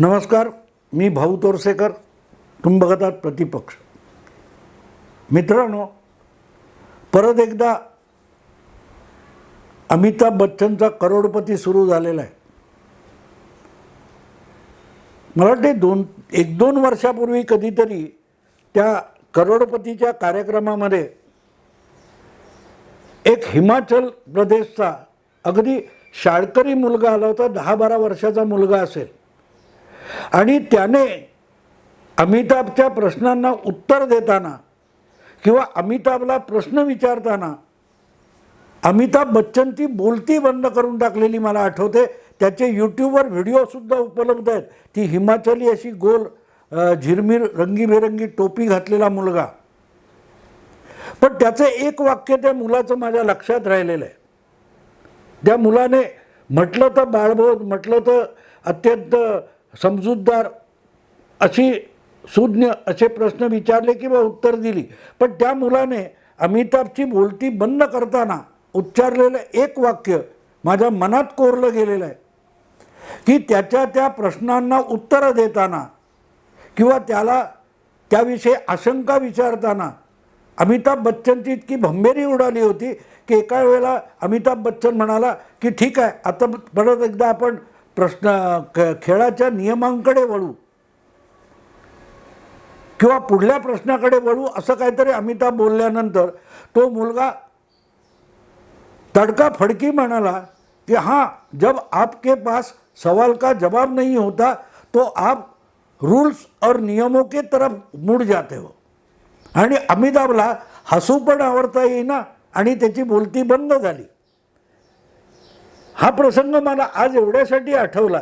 नमस्कार मी भाऊ तोरसेकर तुम्ही बघत आहात प्रतिपक्ष. मित्रांनो परत एकदा अमिताभ बच्चनचा करोडपती सुरू झालेला आहे. मला वाटते दोन एक दोन वर्षापूर्वी कधीतरी त्या करोडपतीच्या कार्यक्रमामध्ये एक हिमाचल प्रदेशचा अगदी शाळकरी मुलगा आला होता दहा बारा वर्षाचा मुलगा असेल. आणि त्याने अमिताभच्या प्रश्नांना उत्तर देताना किंवा अमिताभला प्रश्न विचारताना अमिताभ बच्चनची बोलती बंद करून टाकलेली मला आठवते. त्याचे यूट्यूबवर व्हिडिओसुद्धा उपलब्ध आहेत. ती हिमाचली अशी गोल झिरमिर रंगीबेरंगी टोपी घातलेला मुलगा. पण त्याचं एक वाक्य त्या मुलाचं माझ्या लक्षात राहिलेलं आहे. त्या मुलाने म्हटलं तर बाळबोध म्हटलं तर अत्यंत समजूतदार अशी सुज्ञ असे प्रश्न विचारले किंवा उत्तर दिली. पण त्या मुलाने अमिताभची बोलती बंद करताना उच्चारलेलं एक वाक्य माझ्या मनात कोरलं गेलेलं आहे. की त्याच्या त्या प्रश्नांना उत्तरं देताना किंवा त्याला त्याविषयी आशंका विचारताना अमिताभ बच्चनची इतकी भंबेरी उडाली होती की एका वेळेला अमिताभ बच्चन म्हणाला की ठीक आहे आता परत एकदा आपण प्रश्न ख- खेळाच्या नियमांकडे वळू. किंवा पुढल्या प्रश्नाकडे वळू असं काहीतरी अमिताभ बोलल्यानंतर तो मुलगा तड़का फड़की म्हणाला कि हाँ जब आपके पास सवाल का जवाब नहीं होता तो आप रूल्स और नियमों के तरफ मुड़ जाते हो. आणि अमिताभला हसू पण आवडता येईना आणि त्याची बोलती बंद झाली. हा प्रसंग मला आज एवढ्यासाठी आठवला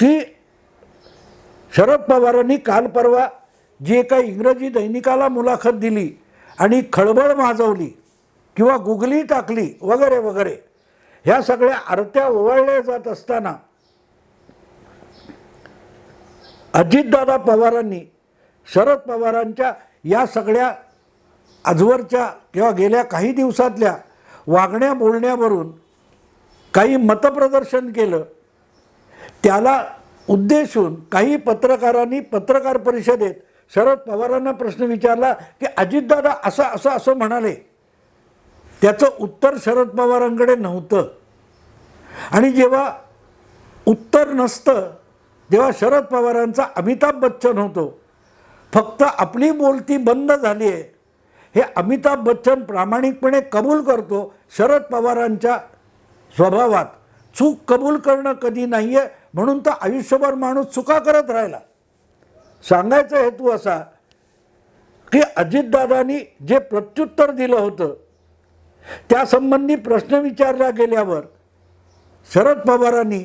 की शरद पवारांनी काल परवा जी एका इंग्रजी दैनिकाला मुलाखत दिली आणि खळबळ माजवली किंवा गुगली टाकली वगैरे वगैरे ह्या सगळ्या आरत्या ओवाळल्या जात असताना अजितदादा पवारांनी शरद पवारांच्या या सगळ्या आजवरच्या किंवा गेल्या काही दिवसातल्या वागण्या बोलण्यावरून काही मतप्रदर्शन केलं त्याला उद्देशून काही पत्रकारांनी पत्रकार परिषदेत शरद पवारांना प्रश्न विचारला की अजितदादा असं असं असं म्हणाले. त्याचं उत्तर शरद पवारांकडे नव्हतं. आणि जेव्हा उत्तर नसतं तेव्हा शरद पवारांचा अमिताभ बच्चन होतो फक्त आपली बोलती बंद झाली आहे हे अमिताभ बच्चन प्रामाणिकपणे कबूल करतो शरद पवारांच्या स्वभावात. चूक कबूल करणं कधी नाही आहे म्हणून तर आयुष्यभर माणूस चुका करत राहिला. सांगायचा हेतू असा की अजितदादांनी जे प्रत्युत्तर दिलं होतं त्यासंबंधी प्रश्न विचारला गेल्यावर शरद पवारांनी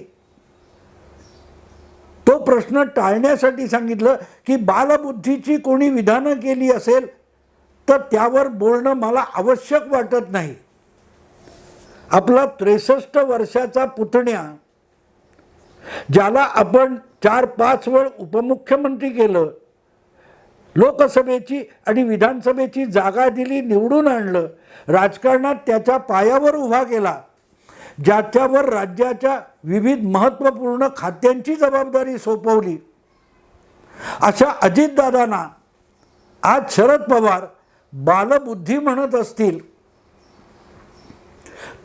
तो प्रश्न टाळण्यासाठी सांगितलं की बालबुद्धीची कोणी विधानं केली असेल तर त्यावर बोलणं मला आवश्यक वाटत नाही. आपला त्रेसष्ट वर्षाचा पुतण्या ज्याला आपण चार पाच वेळ उपमुख्यमंत्री केलं लोकसभेची आणि विधानसभेची जागा दिली निवडून आणलं राजकारणात त्याच्या पायावर उभा केला ज्याच्यावर राज्याच्या विविध महत्त्वपूर्ण खात्यांची जबाबदारी सोपवली. अशा अजितदादांना आज शरद पवार बालबुद्धी म्हणत असतील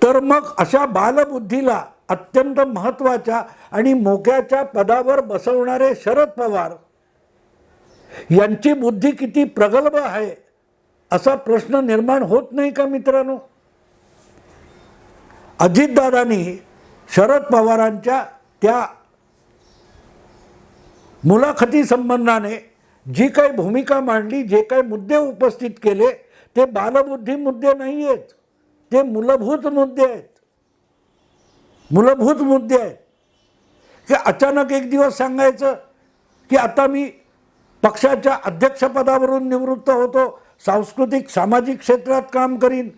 तर मग अशा बालबुद्धीला अत्यंत महत्त्वाच्या आणि मोक्याच्या पदावर बसवणारे शरद पवार यांची बुद्धी किती प्रगल्भ आहे असा प्रश्न निर्माण होत नाही का मित्रांनो? अजितदादांनी शरद पवारांच्या त्या मुलाखती संबंधाने जी काही भूमिका मांडली जे काही मुद्दे उपस्थित केले ते बालबुद्धी मुद्दे नाही आहेत ते मूलभूत मुद्दे आहेत. मूलभूत मुद्दे आहेत. की अचानक एक दिवस सांगायचं की आता मी पक्षाच्या अध्यक्षपदावरून निवृत्त होतो सांस्कृतिक सामाजिक क्षेत्रात काम करीन.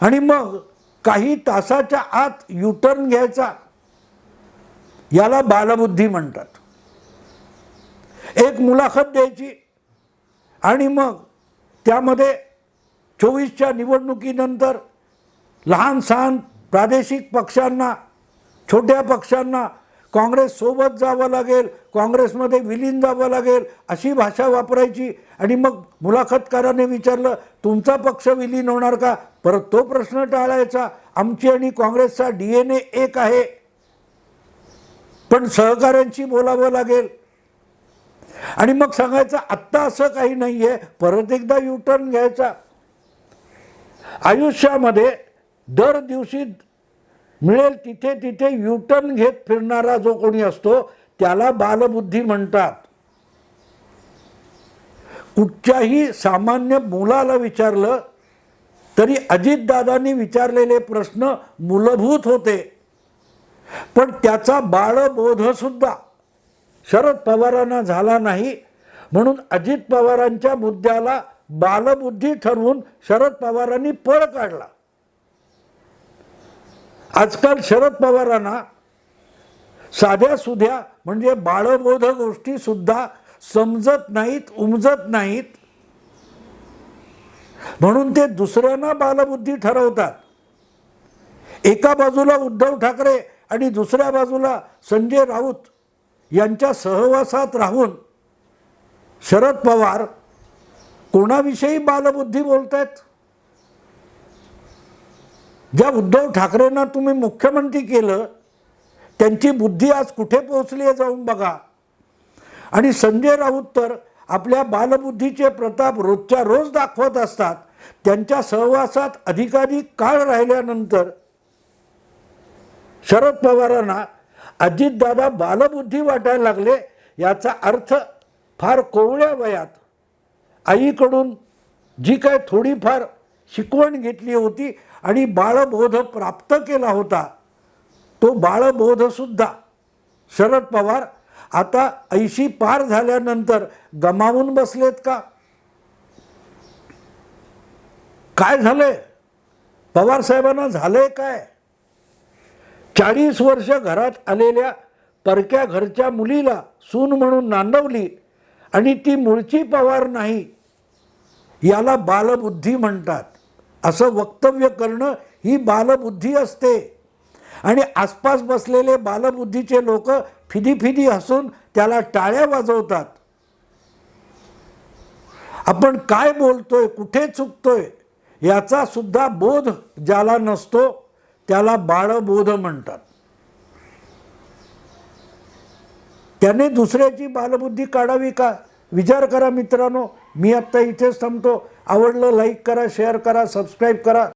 आणि मग काही तासाच्या आत युटर्न घ्यायचा. याला बालबुद्धी म्हणतात. एक मुलाखत द्यायची. आणि मग त्यामध्ये चोवीसच्या निवडणुकीनंतर लहान सहान प्रादेशिक पक्षांना छोट्या पक्षांना काँग्रेससोबत जावं लागेल काँग्रेसमध्ये विलीन जावं लागेल अशी भाषा वापरायची. आणि मग मुलाखतकाराने विचारलं तुमचा पक्ष विलीन होणार का? परत तो प्रश्न टाळायचा आमची आणि काँग्रेसचा डी एन ए एक आहे. पण सहकाऱ्यांशी बोलावं लागेल. आणि मग सांगायचं आत्ता असं काही नाही आहे परत एकदा युटर्न घ्यायचा. आयुष्यामध्ये दर दिवशी मिळेल तिथे तिथे युटर्न घेत फिरणारा जो कोणी असतो त्याला बालबुद्धी म्हणतात. कुठच्याही सामान्य मुलाला विचारलं तरी अजितदादांनी विचारलेले प्रश्न मूलभूत होते. पण त्याचा बाळबोधसुद्धा शरद पवारांना झाला नाही. म्हणून अजित पवारांच्या मुद्द्याला बालबुद्धी ठरवून शरद पवारांनी पळ काढला. आजकाल शरद पवारांना साध्या सुध्या म्हणजे बाळबोध गोष्टी सुद्धा समजत नाहीत उमजत नाहीत. म्हणून ते दुसऱ्यांना बालबुद्धी ठरवतात. एका बाजूला उद्धव ठाकरे आणि दुसऱ्या बाजूला संजय राऊत. यांच्या सहवासात राहून शरद पवार कोणाविषयी बालबुद्धी बोलतायत? ज्या उद्धव ठाकरेंना तुम्ही मुख्यमंत्री केलं त्यांची बुद्धी आज कुठे पोहोचली आहे जाऊन बघा. आणि संजय राऊत तर आपल्या बालबुद्धीचे प्रताप रोजच्या रोज दाखवत असतात. त्यांच्या सहवासात अधिकाधिक काळ राहिल्यानंतर शरद पवारांना अजितदादा बालबुद्धी वाटायला लागले याचा अर्थ फार कोवळ्या वयात. आईकडून जी काय थोडीफार शिकवण घेतली होती आणि बाळबोध प्राप्त केला होता तो बाळबोधसुद्धा शरद पवार आता ऐशी पार झाल्यानंतर गमावून बसलेत का? काय झालंय? पवार साहेबांना झालंय काय? चाळीस वर्ष घरात आलेल्या परक्या घरच्या मुलीला सून म्हणून नांदवली आणि ती मूळची पवार नाही याला बालबुद्धी म्हणतात. असं वक्तव्य करणं ही बालबुद्धी असते. आणि आसपास बसलेले बालबुद्धीचे लोक फिदी फिदी हसून त्याला टाळ्या वाजवतात. आपण काय बोलतोय कुठे चुकतोय याचा सुद्धा बोध ज्याला नसतो त्याला बाळबोध म्हणतात. त्याने दुसऱ्याची बालबुद्धी काढावी का? विचार करा मित्रांनो मी आत्ता इथेच थांबतो. आवडलं लाईक करा शेअर करा सबस्क्राईब करा.